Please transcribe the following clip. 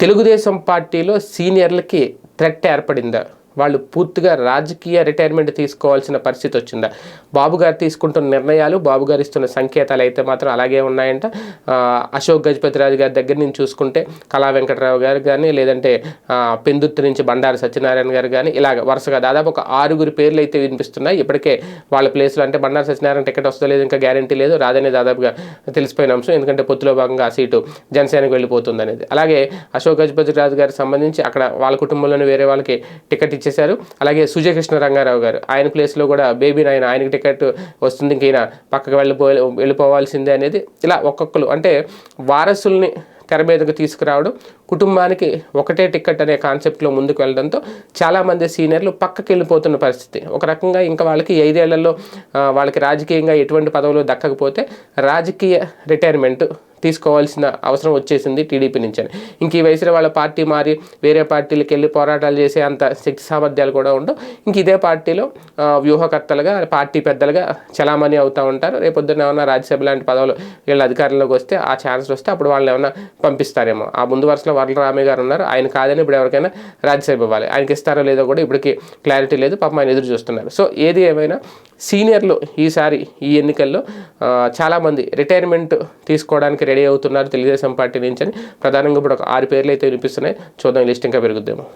తెలుగుదేశం పార్టీలో సీనియర్లకి థ్రెట్ ఏర్పడిందా? వాళ్ళు పూర్తిగా రాజకీయ రిటైర్మెంట్ తీసుకోవాల్సిన పరిస్థితి వచ్చిందా? బాబు గారు తీసుకుంటున్న నిర్ణయాలు బాబు గారు ఇస్తున్న సంకేతాలు అయితే మాత్రం అలాగే ఉన్నాయంట. అశోక్ గజపతిరాజు గారి దగ్గర నుంచి చూసుకుంటే కళా వెంకటరావు గారు కానీ లేదంటే పెందుర్తి నుంచి బండారు సత్యనారాయణ గారు కానీ ఇలాగ వరుసగా దాదాపు ఒక ఆరుగురు పేర్లు అయితే వినిపిస్తున్నాయి. ఇప్పటికే వాళ్ళ ప్లేస్లో అంటే బండారు సత్యనారాయణ టికెట్ వస్తుందో లేదు ఇంకా గ్యారంటీ లేదు. రాదనే దాదాపుగా తెలిసిపోయిన అంశం. ఎందుకంటే పొత్తులో భాగంగా ఆ సీటు జనసేనకు వెళ్ళిపోతుంది అనేది అలాగే అశోక్ గజపతి రాజు గారికి సంబంధించి అక్కడ వాళ్ళ కుటుంబంలోని వేరే వాళ్ళకి టికెట్ ఇచ్చేశారు అలాగే సుజయకృష్ణ రంగారావు గారు ఆయన ప్లేస్లో కూడా బేబీ నాయన ఆయనకి టికెట్ వస్తుంది. ఇంకైనా పక్కకు వెళ్ళిపో వెళ్ళిపోవాల్సిందే అనేది ఇలా ఒక్కొక్కరు. అంటే వారసుల్ని తెర మీదకు తీసుకురావడం కుటుంబానికి ఒకటే టికెట్ అనే కాన్సెప్ట్లో ముందుకు వెళ్ళడంతో చాలామంది సీనియర్లు పక్కకి వెళ్ళిపోతున్న పరిస్థితి. ఒక రకంగా ఇంకా వాళ్ళకి ఐదేళ్ళలో వాళ్ళకి రాజకీయంగా ఎటువంటి పదవులు దక్కకపోతే రాజకీయ రిటైర్మెంట్ తీసుకోవాల్సిన అవసరం వచ్చేసింది టీడీపీ నుంచి అని. ఇంక ఈ వయసులో వాళ్ళ పార్టీ మారి వేరే పార్టీలకు వెళ్ళి పోరాటాలు చేసే అంత శక్తి సామర్థ్యాలు కూడా ఉండవు. ఇంక ఇదే పార్టీలో వ్యూహకర్తలుగా పార్టీ పెద్దలుగా చలామణి అవుతూ ఉంటారు. రేపొద్దున ఏమన్నా రాజ్యసభ లాంటి పదవులు వీళ్ళ అధికారంలోకి వస్తే ఆ ఛాన్స్ వస్తే అప్పుడు వాళ్ళని ఏమన్నా పంపిస్తారేమో. ఆ ముందు వరుసలో వరలరామయ్య గారు ఉన్నారు. ఆయన కాదని ఇప్పుడు ఎవరికైనా రాజ్యసభ ఇవ్వాలి. ఆయనకి ఇస్తారో లేదో కూడా ఇప్పటికి క్లారిటీ లేదు. పాపం ఆయన ఎదురు చూస్తున్నారు. సో ఏది ఏమైనా సీనియర్లు ఈసారి ఈ ఎన్నికల్లో చాలామంది రిటైర్మెంట్ తీసుకోవడానికి రెడీ అవుతున్నారు తెలుగుదేశం పార్టీ నుంచి అని ప్రధానంగా ఇప్పుడు ఒక ఆరు పేర్లు అయితే వినిపిస్తున్నాయి. చూద్దాం లిస్ట్ ఇంకా పెరుగుద్దేమో.